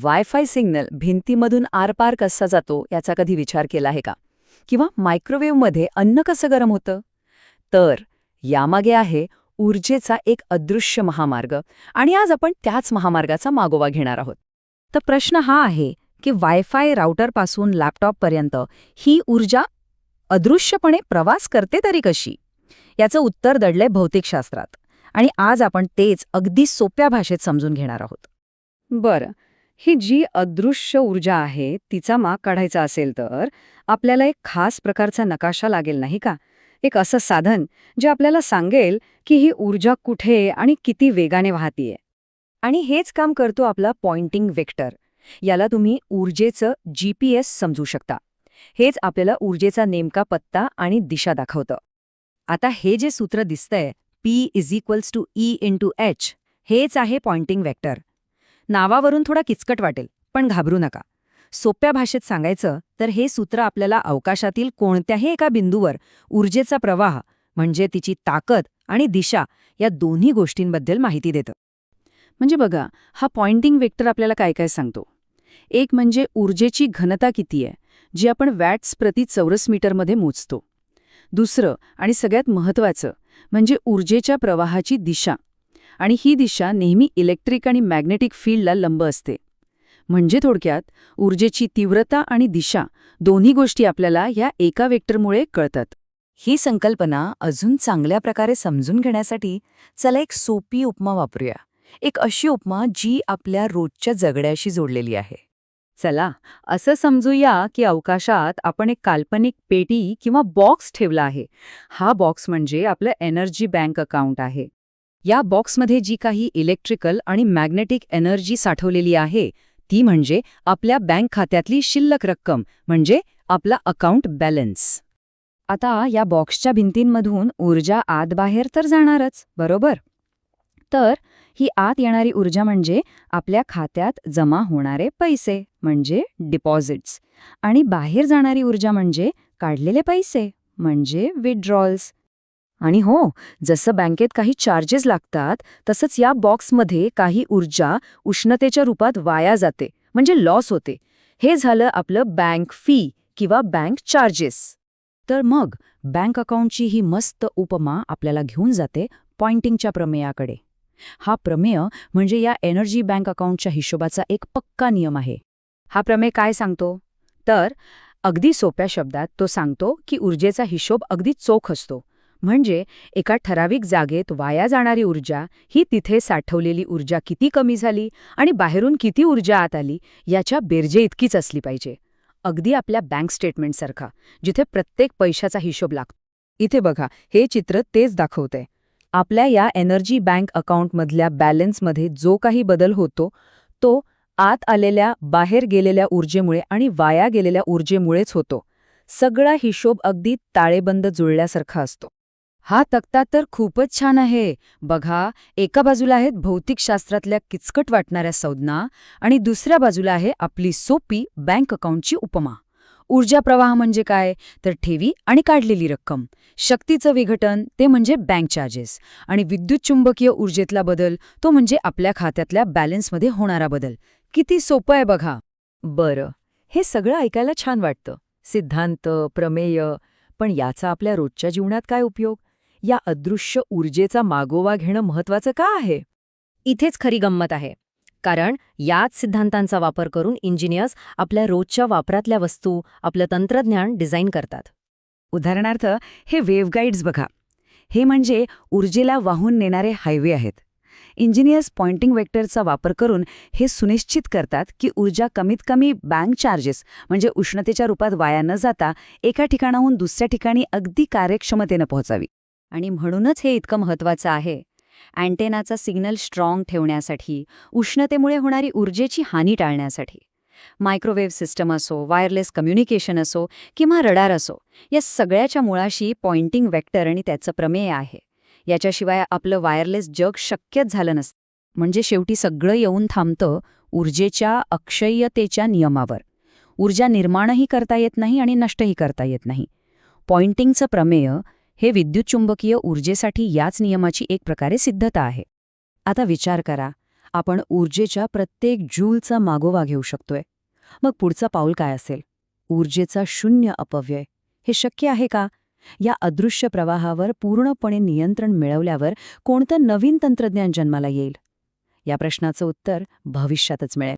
Wifi signal भिंतीमधून आरपार कसा जातो याचा कधी विचार केला आहे का? किंवा मायक्रोवेव्हमध्ये अन्न कसं गरम होतं? तर यामागे आहे ऊर्जेचा एक अदृश्य महामार्ग आणि आज आपण त्याच महामार्गाचा मागोवा घेणार आहोत. तर प्रश्न हा आहे की वायफाय राऊटरपासून लॅपटॉपपर्यंत ही ऊर्जा अदृश्यपणे प्रवास करते तरी कशी? याचं उत्तर दडलंय भौतिकशास्त्रात आणि आज आपण तेच अगदी सोप्या भाषेत समजून घेणार आहोत. बरं ही जी अदृश्य ऊर्जा आहे तिचा माग काढायचा असेल तर आपल्याला एक खास प्रकारचा नकाशा लागेल नाही का? एक असं साधन जे आपल्याला सांगेल की ही ऊर्जा कुठे आणि किती वेगाने वाहतीये. आणि हेच काम करतो आपला पॉइंटिंग वेक्टर. याला तुम्ही ऊर्जेचं जीपीएस समजू शकता. हेच आपल्याला ऊर्जेचा नेमका पत्ता आणि दिशा दाखवतं. आता हे जे सूत्र दिसतंय P is equals to E into H हेच आहे पॉइंटिंग वेक्टर. नावावरून थोडा किचकट वाटेल पण घाबरू नका. सोप्या भाषेत सांगायचं तर हे सूत्र आपल्याला अवकाशातील कोणत्याही एका बिंदूवर ऊर्जेचा प्रवाह म्हणजे तिची ताकद आणि दिशा या दोन्ही गोष्टींबद्दल माहिती देतं. म्हणजे बघा हा पॉइंटिंग वेक्टर आपल्याला काय काय सांगतो? एक म्हणजे ऊर्जेची घनता किती आहे जी आपण वॅट्स प्रति चौरस मीटरमध्ये मोजतो. दुसरं आणि सगळ्यात महत्त्वाचं म्हणजे ऊर्जेच्या प्रवाहाची दिशा. आणि ही दिशा नेहमी इलेक्ट्रिक आणि मॅग्नेटिक फील्डला लंब असते. म्हणजे थोडक्यात ऊर्जेची तीव्रता आणि दिशा दोन्ही गोष्टी आपल्याला या एका वेक्टरमुळे कळतात. ही संकल्पना अजून चांगल्या प्रकारे समजून घेण्यासाठी चला एक सोपी उपमा वापरूया. एक अशी उपमा जी आपल्या रोजच्या जगड्याशी जोडलेली आहे. चला असं समजूया की अवकाशात आपण एक काल्पनिक पेटी किंवा बॉक्स ठेवला आहे. हा बॉक्स म्हणजे आपलं एनर्जी बँक अकाउंट आहे. या बॉक्समध्ये जी काही इलेक्ट्रिकल आणि मॅग्नेटिक एनर्जी साठवलेली आहे ती म्हणजे आपल्या बँक खात्यातली शिल्लक रक्कम म्हणजे आपला अकाउंट बॅलन्स. आता या बॉक्सच्या भिंतींमधून ऊर्जा आत बाहेर तर जाणारच बरोबर? तर ही आत येणारी ऊर्जा म्हणजे आपल्या खात्यात जमा होणारे पैसे म्हणजे डिपॉझिट्स आणि बाहेर जाणारी ऊर्जा म्हणजे काढलेले पैसे म्हणजे विड्रॉल्स आणि हो जसं बँकेत काही चार्जेस लागतात तसंच या बॉक्समध्ये काही ऊर्जा उष्णतेच्या रूपात वाया जाते म्हणजे लॉस होते. हे झालं आपलं बँक फी किंवा बँक चार्जेस तर मग बँक अकाउंटची ही मस्त उपमा आपल्याला घेऊन जाते पॉइंटिंगच्या प्रमेयाकडे. हा प्रमेय म्हणजे या एनर्जी बँक अकाउंटच्या हिशोबाचा एक पक्का नियम आहे. हा प्रमेय काय सांगतो? तर अगदी सोप्या शब्दात तो सांगतो की ऊर्जेचा हिशोब अगदी चोख असतो. म्हणजे एका ठराविक जागेत वाया जाणारी ऊर्जा ही तिथे साठवलेली ऊर्जा किती कमी झाली आणि बाहेरून किती ऊर्जा आत आली याच्या बेरजे इतकीच असली पाहिजे. अगदी आपल्या बँक स्टेटमेंटसारखा जिथे प्रत्येक पैशाचा हिशोब लागतो. इथे बघा हे चित्र तेच दाखवतंय आपल्या या एनर्जी बँक अकाउंटमधल्या बॅलन्समध्ये जो काही बदल होतो तो आत आलेल्या बाहेर गेलेल्या ऊर्जेमुळे आणि वाया गेलेल्या ऊर्जेमुळेच होतो. सगळा हिशोब अगदी ताळेबंद जुळल्यासारखा असतो. हा तक्ता तर खूपच छान आहे. बघा एका बाजूला आहेत भौतिकशास्त्रातल्या किचकट वाटणाऱ्या संज्ञा आणि दुसऱ्या बाजूला आहे आपली सोपी बँक अकाउंटची उपमा. ऊर्जा प्रवाह म्हणजे काय? तर ठेवी आणि काढलेली रक्कम. शक्तीचं विघटन ते म्हणजे बँक चार्जेस. आणि विद्युत चुंबकीय ऊर्जेतला बदल तो म्हणजे आपल्या खात्यातल्या बॅलन्समध्ये होणारा बदल. किती सोपं आहे बघा. बरं हे सगळं ऐकायला छान वाटतं. सिद्धांत प्रमेय पण याचा आपल्या रोजच्या जीवनात काय उपयोग? या अदृश्य ऊर्जेचा मागोवा घेणं महत्वाचं का आहे? इथेच खरी गंमत आहे. कारण याच सिद्धांतांचा वापर करून इंजिनियर्स आपल्या रोजच्या वापरातल्या वस्तू आपलं तंत्रज्ञान डिझाईन करतात. उदाहरणार्थ हे वेव्हगाईड्स बघा. हे म्हणजे ऊर्जेला वाहून नेणारे हायवे आहेत. इंजिनियर्स पॉइंटिंग वेक्टरचा वापर करून हे सुनिश्चित करतात की ऊर्जा कमीत कमी बँक चार्जेस म्हणजे उष्णतेच्या रूपात वाया न जाता एका ठिकाणाहून दुसऱ्या ठिकाणी अगदी कार्यक्षमतेनं पोहोचावी. आणि म्हणूनच हे इतकं महत्त्वाचं आहे. अँटेनाचा सिग्नल स्ट्रॉंग ठेवण्यासाठी उष्णतेमुळे होणारी ऊर्जेची हानी टाळण्यासाठी. मायक्रोवेव्ह सिस्टम असो वायरलेस कम्युनिकेशन असो किंवा रडार असो या सगळ्याच्या मुळाशी पॉइंटिंग वेक्टर आणि त्याचं प्रमेय आहे. याच्याशिवाय आपलं वायरलेस जग शक्यच झालं नसतं. म्हणजे शेवटी सगळं येऊन थांबतं ऊर्जेच्या अक्षय्यतेच्या नियमावर. ऊर्जा निर्माणही करता येत नाही आणि नष्टही करता येत नाही. पॉइंटिंगचं प्रमेय हे विद्युतचुंबकीय ऊर्जेसाठी याच नियमाची एक प्रकारे सिद्धता आहे. आता विचार करा आपण ऊर्जेच्या प्रत्येक जूलचा मागोवा घेऊ शकतोय. मग पुढचं पाऊल काय असेल? ऊर्जेचा शून्य अपव्यय. हे शक्य आहे का? या अदृश्य प्रवाहावर पूर्णपणे नियंत्रण मिळवल्यावर कोणतं नवीन तंत्रज्ञान जन्माला येईल? या प्रश्नाचं उत्तर भविष्यातच मिळेल.